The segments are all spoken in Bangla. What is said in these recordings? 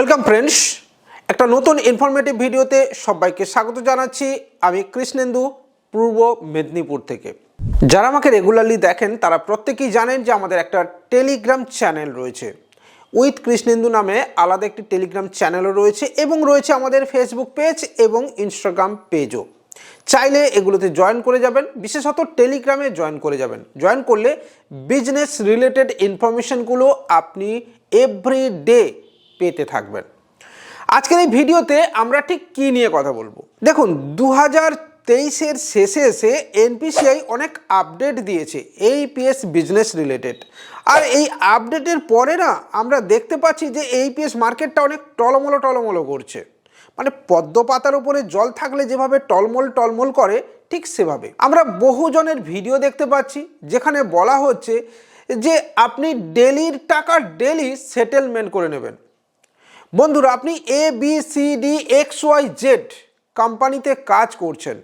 ওয়েলকাম ফ্রেন্ডস, একটা নতুন ইনফরমেটিভ ভিডিওতে সবাইকে স্বাগত জানাচ্ছি। আমি কৃষ্ণেন্দু, পূর্ব মেদিনীপুর থেকে। যারা আমাকে রেগুলারলি দেখেন, তারা প্রত্যেকেই জানেন যে আমাদের একটা টেলিগ্রাম চ্যানেল রয়েছে। উইথ কৃষ্ণেন্দু নামে আলাদা একটি টেলিগ্রাম চ্যানেলও রয়েছে এবং রয়েছে আমাদের ফেসবুক পেজ এবং ইনস্টাগ্রাম পেজও চাইলে এগুলোতে জয়েন করে যাবেন, বিশেষত টেলিগ্রামে জয়েন করে যাবেন। জয়েন করলে বিজনেস রিলেটেড ইনফরমেশনগুলো আপনি এভরি ডে পেতে থাকবেন। আজকের এই ভিডিওতে আমরা ঠিক কী নিয়ে কথা বলব? দেখুন দু হাজার তেইশের শেষে এসে এনপিসিআই অনেক আপডেট দিয়েছে এই পিএস বিজনেস রিলেটেড আর এই আপডেটের পরে না, আমরা দেখতে পাচ্ছি যে এই পিএস মার্কেটটা অনেক টলমলো টলমলো করছে। মানে পদ্ম পাতার উপরে জল থাকলে যেভাবে টলমল টলমল করে, ঠিক সেভাবে। আমরা বহুজনের ভিডিও দেখতে পাচ্ছি, যেখানে বলা হচ্ছে যে আপনি ডেলির টাকা ডেলি সেটেলমেন্ট করে নেবেন। বন্ধুরা, আপনি A B C D X Y Z কোম্পানিতে কাজ করছেন।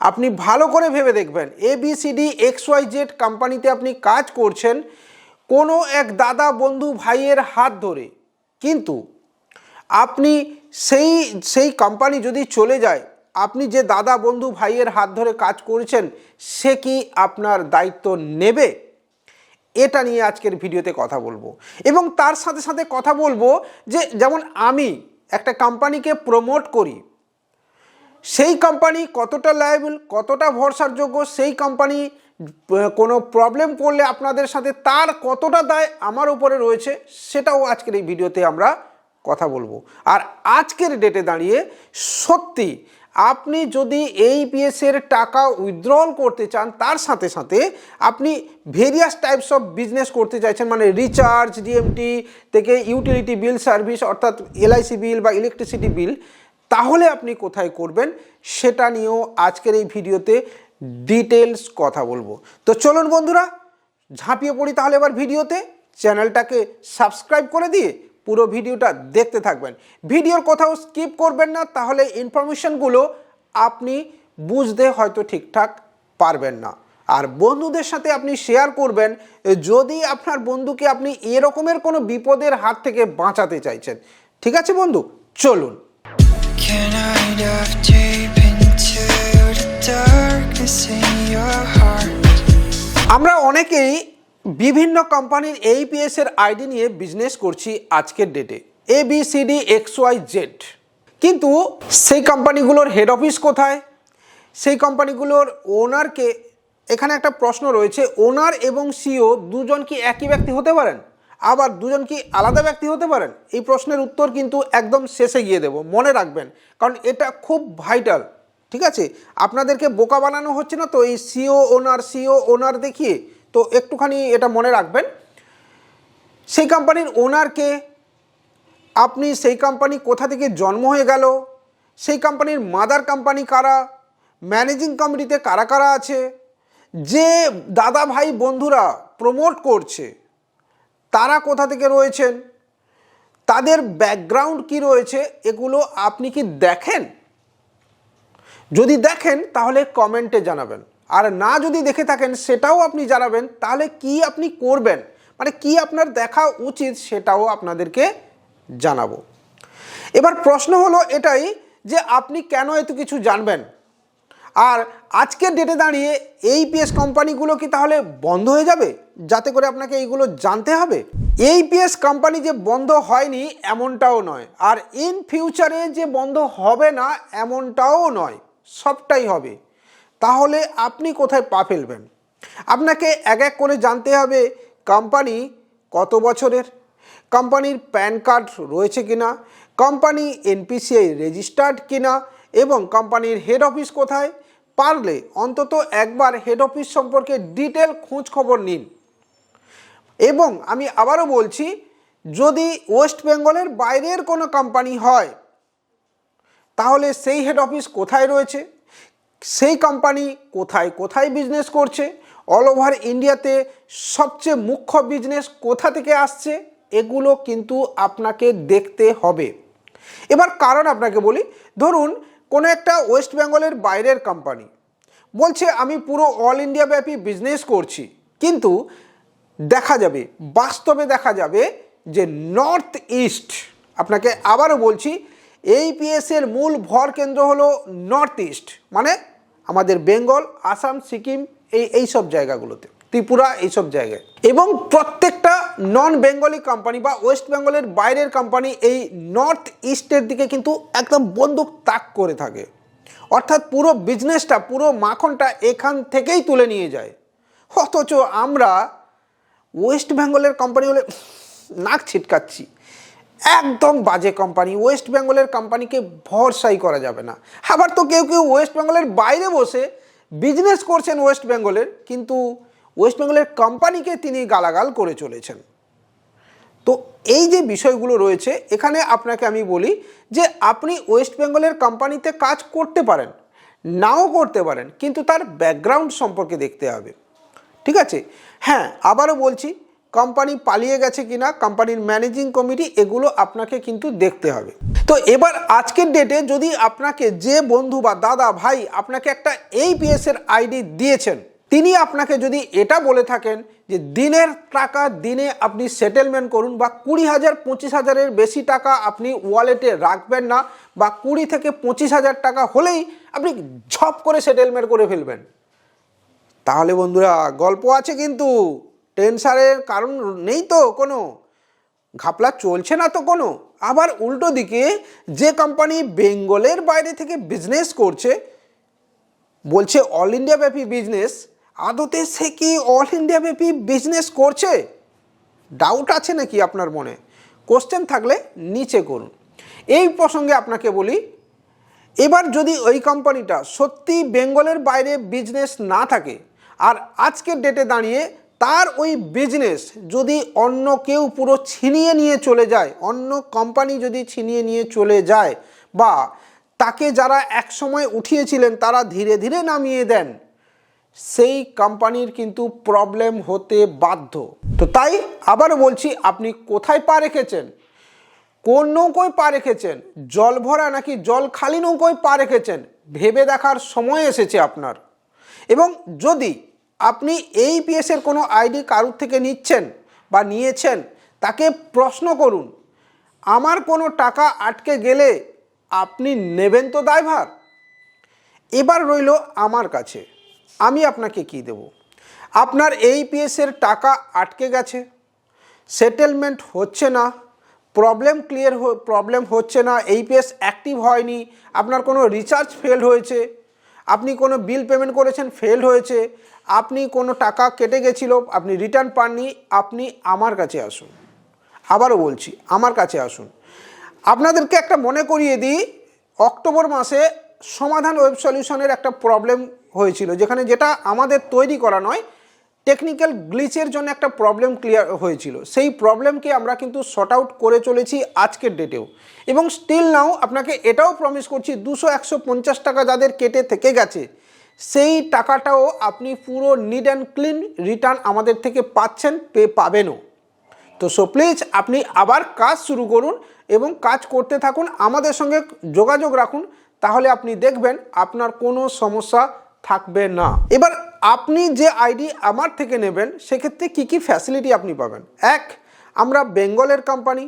আপনি ভালো করে ভেবে দেখবেন A B C D X Y Z কোম্পানিতে আপনি কাজ করছেন কোনো এক দাদা বন্ধু ভাইয়ের হাত ধরে। কিন্তু আপনি সেই সেই কোম্পানি যদি চলে যায়, আপনি যে দাদা বন্ধু ভাইয়ের হাত ধরে কাজ করেছেন, সে কি আপনার দায়িত্ব নেবে? এটা নিয়ে আজকের ভিডিওতে কথা বলব। এবং তার সাথে সাথে কথা বলব যে যেমন আমি একটা কোম্পানিকে প্রমোট করি, সেই কোম্পানি কতটা লায়াবল কতটা ভরসার যোগ্য সেই কোম্পানি কোনো প্রবলেম করলে আপনাদের সাথে তার কতটা দায় আমার উপরে রয়েছে, সেটাও আজকের এই ভিডিওতে আমরা কথা বলব। আর আজকের ডেটে দাঁড়িয়ে সত্যি আপনি যদি এই পিএসের টাকা উইথড্রল করতে চান, তার সাথে সাথে আপনি ভেরিয়াস টাইপস অফ বিজনেস করতে চাইছেন মানে রিচার্জ ডিএমটি থেকে ইউটিলিটি বিল সার্ভিস অর্থাৎ এলআইসি বিল বা ইলেকট্রিসিটি বিল তাহলে আপনি কোথায় করবেন সেটা নিয়েও আজকের এই ভিডিওতে ডিটেলস কথা বলব। তো চলুন বন্ধুরা, ঝাঁপিয়ে পড়ি তাহলে এবার ভিডিওতে। চ্যানেলটাকে সাবস্ক্রাইব করে দিয়ে পুরো ভিডিওটা দেখতে থাকবেন। ভিডিওর কোথাও স্কিপ করবেন না তাহলে ইনফরমেশনগুলো আপনি বুঝতে হয়তো ঠিকঠাক পারবেন না। আর বন্ধুদের সাথে আপনি শেয়ার করবেন যদি আপনার বন্ধুকে আপনি এরকমের কোনো বিপদের হাত থেকে বাঁচাতে চাইছেন। ঠিক আছে বন্ধু? চলুন? আমরা অনেকেই বিভিন্ন কোম্পানির এই এর আইডি নিয়ে বিজনেস করছি আজকের ডেটে A. B C D X Y Z কিন্তু সেই কোম্পানিগুলোর হেড অফিস কোথায়? সেই কোম্পানিগুলোর ওনারকে এখানে একটা প্রশ্ন রয়েছে ওনার এবং সিও দুজন কি একই ব্যক্তি হতে পারেন? আবার দুজন কি আলাদা ব্যক্তি হতে পারেন? এই প্রশ্নের উত্তর কিন্তু একদম শেষে গিয়ে দেব, মনে রাখবেন, কারণ এটা খুব ভাইটাল ঠিক আছে? আপনাদেরকে বোকা বানানো হচ্ছে না তো এই সিও ওনার সিও ওনার দেখিয়ে? তো একটুখানি এটা মনে রাখবেন। সেই কোম্পানির ওনারকে আপনি সেই কোম্পানি কোথা থেকে জন্ম হয়ে গেল, সেই কোম্পানির মাদার কোম্পানি কারা ম্যানেজিং কমিটিতে কারা কারা আছে, যে দাদা ভাই বন্ধুরা প্রমোট করছে, তারা কোথা থেকে রয়েছেন, তাদের ব্যাকগ্রাউন্ড কি রয়েছে, এগুলো আপনি কি দেখেন? যদি দেখেন তাহলে কমেন্টে জানাবেন। আর না যদি দেখে থাকেন, সেটাও আপনি জানাবেন, তাহলে কি আপনি করবেন? মানে কি আপনার দেখা উচিত সেটাও আপনাদেরকে জানাব। এবার প্রশ্ন হলো এটাই যে আপনি কেন এত কিছু জানবেন? আর আজকের ডেটে দাঁড়িয়ে এই পিএস কোম্পানিগুলো কি তাহলে বন্ধ হয়ে যাবে? যাতে করে আপনাকে এইগুলো জানতে হবে? এই পিএস কোম্পানি যে বন্ধ হয়নি, এমনটাও নয়। আর ইন ফিউচারে যে বন্ধ হবে না, এমনটাও নয়। সবটাই হবে। তাহলে আপনি কোথায় পা ফেলবেন? আপনাকে এক এক করে জানতে হবে, কোম্পানি কত বছরের? কোম্পানির প্যান কার্ড রয়েছে কিনা? কোম্পানি এনপিসিআই রেজিস্টার্ড কিনা? এবং কোম্পানির হেড অফিস কোথায়? পারলে অন্তত একবার হেড অফিস সম্পর্কে ডিটেল খোঁজ খবর নিন। এবং আমি আবারও বলছি, যদি ওয়েস্ট বেঙ্গলের বাইরের কোনো কোম্পানি হয়, তাহলে সেই হেড অফিস কোথায় রয়েছে? সেই কোম্পানি কোথায় কোথায় বিজনেস করছে? অল ওভার ইন্ডিয়াতে সবচেয়ে মুখ্য বিজনেস কোথা থেকে আসছে? এগুলো কিন্তু আপনাকে দেখতে হবে। এবার কারণ আপনাকে বলি, ধরুন কোনো একটা ওয়েস্ট বেঙ্গলের বাইরের কোম্পানি বলছে, আমি পুরো অল ইন্ডিয়া ব্যাপী বিজনেস করছি। কিন্তু দেখা যাবে, বাস্তবে দেখা যাবে যে নর্থ ইস্ট আপনাকে আবারও বলছি এই পিএসের মূল ভর কেন্দ্র হলো নর্থ ইস্ট মানে আমাদের বেঙ্গল, আসাম, সিকিম, এই এই সব জায়গাগুলোতে, ত্রিপুরা এইসব জায়গায়। এবং প্রত্যেকটা নন বেঙ্গলি কোম্পানি বা ওয়েস্ট বেঙ্গলের বাইরের কোম্পানি এই নর্থ ইস্টের দিকে কিন্তু একদম বন্দুক তাক করে থাকে। অর্থাৎ পুরো বিজনেসটা পুরো মাখনটা এখান থেকেই তুলে নিয়ে যায়। অথচ আমরা ওয়েস্ট বেঙ্গলের কোম্পানি হলে নাক ছিটকাচ্ছি। একদম বাজে কোম্পানি ওয়েস্ট বেঙ্গলের কোম্পানিকে ভরসাই করা যাবে না। আবার তো কেউ কেউ ওয়েস্ট বেঙ্গলের বাইরে বসে বিজনেস করছেন ওয়েস্ট বেঙ্গলের কিন্তু ওয়েস্ট বেঙ্গলের কোম্পানিকে তিনি গালাগাল করে চলেছেন। তো এই যে বিষয়গুলো রয়েছে, এখানে আপনাকে আমি বলি যে আপনি ওয়েস্ট বেঙ্গলের কোম্পানিতে কাজ করতে পারেন, নাও করতে পারেন, কিন্তু তার ব্যাকগ্রাউন্ড সম্পর্কে দেখতে হবে। ঠিক আছে? হ্যাঁ আবারও বলছি কোম্পানি পালিয়ে গেছে কিনা, কোম্পানির ম্যানেজিং কমিটি, এগুলো আপনাকে কিন্তু দেখতে হবে। তো এবার আজকের ডেটে যদি আপনাকে যে বন্ধু বা দাদা ভাই আপনাকে একটা এই পিএসের আইডি দিয়েছেন, তিনি আপনাকে যদি এটা বলে থাকেন যে দিনের টাকা দিনে আপনি সেটেলমেন্ট করুন বা কুড়ি হাজার, পঁচিশ হাজারের বেশি টাকা আপনি ওয়ালেটে রাখবেন না বা কুড়ি থেকে পঁচিশ হাজার টাকা হলেই আপনি ঝপ করে সেটেলমেন্ট করে ফেলবেন। তাহলে বন্ধুরা গল্প আছে কিন্তু। টেনশানের কারণ নেই তো কোনো। ঘাপলা চলছে না তো কোনো। আবার উল্টো দিকে যে কোম্পানি বেঙ্গলের বাইরে থেকে বিজনেস করছে, বলছে অল ইন্ডিয়া ব্যাপী বিজনেস আদতে সে কি অল ইন্ডিয়া ব্যাপী বিজনেস করছে? ডাউট আছে নাকি আপনার মনে? কোশ্চেন থাকলে নিচে করুন। এই প্রসঙ্গে আপনাকে বলি, এবার যদি ওই কোম্পানিটা সত্যি বেঙ্গলের বাইরে বিজনেস না থাকে, আর আজকের ডেটে দাঁড়িয়ে তার ওই বিজনেস যদি অন্য কেউ পুরো ছিনিয়ে নিয়ে চলে যায়, অন্য কোম্পানি যদি ছিনিয়ে নিয়ে চলে যায় বা তাকে যারা একসময় উঠিয়েছিলেন তারা ধীরে ধীরে নামিয়ে দেন, সেই কোম্পানির কিন্তু প্রবলেম হতে বাধ্য। তো তাই আবার বলছি, আপনি কোথায় পা রেখেছেন? কোন নৌকোয় পা রেখেছেন? জল ভরা নাকি জল খালি নৌকোয় পা রেখেছেন? ভেবে দেখার সময় এসেছে আপনার। এবং যদি আপনি এই পিএসের কোনো আইডি কারুর থেকে নিচ্ছেন বা নিয়েছেন, তাকে প্রশ্ন করুন। আমার কোনো টাকা আটকে গেলে আপনি নেবেন তো দায়ভার। এবার রইল আমার কাছে। আমি আপনাকে কি দেব? আপনার এই পিএসের টাকা আটকে গেছে। সেটেলমেন্ট হচ্ছে না। প্রবলেম ক্লিয়ার প্রবলেম হচ্ছে না। এই পিএস অ্যাক্টিভ হয়নি। আপনার কোনো রিচার্জ ফেল হয়েছে। আপনি কোনো বিল পেমেন্ট করেছেন, ফেল হয়েছে, আপনি কোনো টাকা কেটে গেছিল, আপনি রিটার্ন পাননি, আপনি আমার কাছে আসুন। আবারও বলছি, আমার কাছে আসুন। আপনাদেরকে একটা মনে করিয়ে দিই, অক্টোবর মাসে সমাধান ওয়েব সলিউশনের একটা প্রবলেম হয়েছিল, যেখানে যেটা আমাদের তৈরি করা নয় টেকনিক্যাল গ্লিচের জন্য একটা প্রবলেম ক্লিয়ার হয়েছিল। সেই প্রবলেমকে আমরা কিন্তু শর্ট আউট করে চলেছি আজকের ডেটেও এবং স্টিল নাও আপনাকে এটাও প্রমিস করছি, দুশো একশো পঞ্চাশ টাকা যাদের কেটে থেকে গেছে, সেই টাকাটাও আপনি পুরো নিড অ্যান্ড ক্লিন রিটার্ন আমাদের থেকে পাচ্ছেন, পে পাবেনও। তো সো প্লিজ আপনি আবার কাজ শুরু করুন এবং কাজ করতে থাকুন, আমাদের সঙ্গে যোগাযোগ রাখুন, তাহলে আপনি দেখবেন আপনার কোনো সমস্যা থাকবে না। এবার আপনি যে আইডি আমার থেকে নেবেন, সেক্ষেত্রে কী কী ফ্যাসিলিটি আপনি পাবেন? এক, আমরা বেঙ্গলের কোম্পানি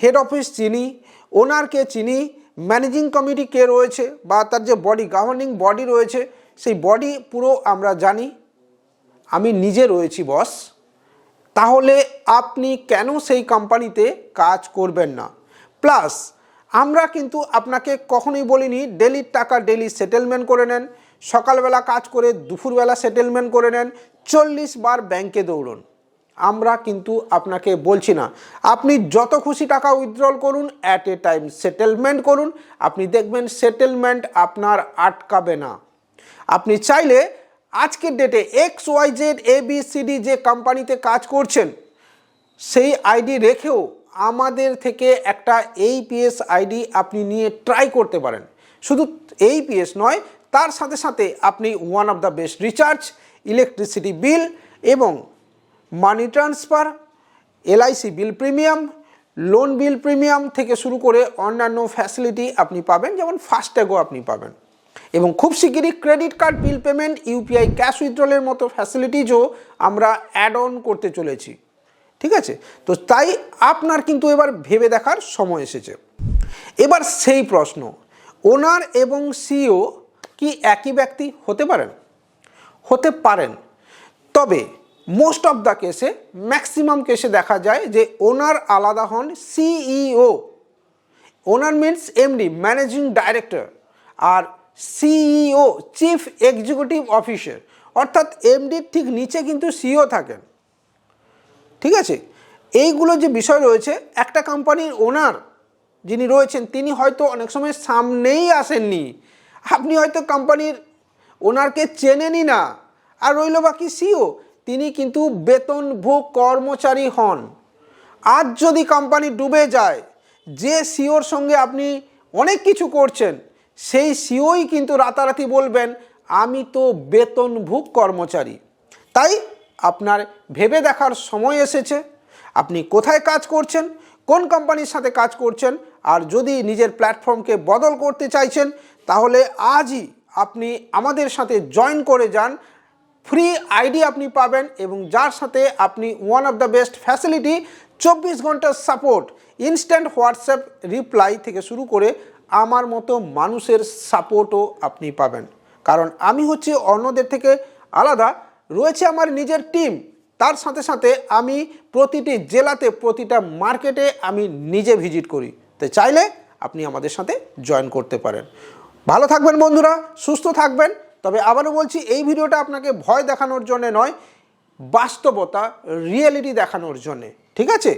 হেড অফিস চিনি ওনারকে চিনি ম্যানেজিং কমিটি কে রয়েছে, বা তার যে বডি গভর্নিং বডি রয়েছে, সেই বডি পুরো আমরা জানি। আমি নিজে রয়েছি বস তাহলে আপনি কেন সেই কোম্পানিতে কাজ করবেন না? প্লাস আমরা কিন্তু আপনাকে কখনোই বলিনি ডেলির টাকা ডেলি সেটেলমেন্ট করে নেন। সকালবেলা কাজ করে দুপুরবেলা সেটেলমেন্ট করে নেন, চল্লিশ বার ব্যাংকে দৌড়ন। আমরা কিন্তু আপনাকে বলছি না, আপনি যত খুশি টাকা উইথড্রল করুন অ্যাট এ টাইম সেটেলমেন্ট করুন, আপনি দেখবেন সেটেলমেন্ট আপনার আটকাবে না। আপনি চাইলে আজকের ডেটে X Y Z A B C D যে কোম্পানিতে কাজ করছেন, সেই আইডি রেখেও আমাদের থেকে একটা এই পিএস আইডি আপনি নিয়ে ট্রাই করতে পারেন। শুধু এই পিএস নয়, তার সাথে সাথে আপনি one of the best recharge electricity bill এবং money transfer LIC bill premium loan bill premium থেকে শুরু করে অন্যান্য ফ্যাসিলিটি আপনি পাবেন, যেমন ফাস্ট্যাগও আপনি পাবেন। এবং খুব শিগগিরই credit card bill payment UPI cash উইথড্রলের মতো ফ্যাসিলিটিজও আমরা অ্যাড অন করতে চলেছি। ঠিক আছে? তো তাই আপনার কিন্তু এবার ভেবে দেখার সময় এসেছে। এবার সেই প্রশ্ন ওনার এবং সিও কি একই ব্যক্তি? হতে পারেন। হতে পারেন। তবে মোস্ট অফ দ্য কেসে ম্যাক্সিমাম কেসে দেখা যায় যে ওনার আলাদা হন CEO. Owner means MD managing director আর সিইও চিফ এক্সিকিউটিভ অফিসার অর্থাৎ এমডির ঠিক নিচে কিন্তু সিও থাকেন। ঠিক আছে? এইগুলো যে বিষয় রয়েছে, একটা কোম্পানির ওনার যিনি রয়েছেন, তিনি হয়তো অনেক সময় সামনেই আসেননি। আপনি হয়তো কোম্পানির ওনারকে চেনেনই না। আর রইল বাকি সিও, তিনি কিন্তু বেতনভোগ কর্মচারী হন। আজ যদি কোম্পানি ডুবে যায়, যে সিওর সঙ্গে আপনি অনেক কিছু করছেন, সেই সিওই কিন্তু রাতারাতি বলবেন, আমি তো বেতনভোগ কর্মচারী। তাই আপনার ভেবে দেখার সময় এসেছে। আপনি কোথায় কাজ করছেন? কোন কোম্পানির সাথে কাজ করছেন? আর যদি নিজের প্ল্যাটফর্মকে বদল করতে চাইছেন, তাহলে আজই আপনি আমাদের সাথে জয়েন করে যান। ফ্রি আইডি আপনি পাবেন এবং যার সাথে আপনি one of the best facility চব্বিশ ঘণ্টার সাপোর্ট ইনস্ট্যান্ট হোয়াটসঅ্যাপ রিপ্লাই থেকে শুরু করে আমার মতো মানুষের সাপোর্টও আপনি পাবেন। কারণ আমি হচ্ছে অন্যদের থেকে আলাদা, রয়েছে আমার নিজের টিম তার সাথে সাথে আমি প্রতিটি জেলাতে, প্রতিটা মার্কেটে আমি নিজে ভিজিট করি। তো চাইলে আপনি আমাদের সাথে জয়েন করতে পারেন। ভালো থাকবেন বন্ধুরা, সুস্থ থাকবেন। তবে আবারও বলছি, এই ভিডিওটা আপনাকে ভয় দেখানোর জন্যে নয়, বাস্তবতা রিয়েলিটি দেখানোর জন্যে। ঠিক আছে?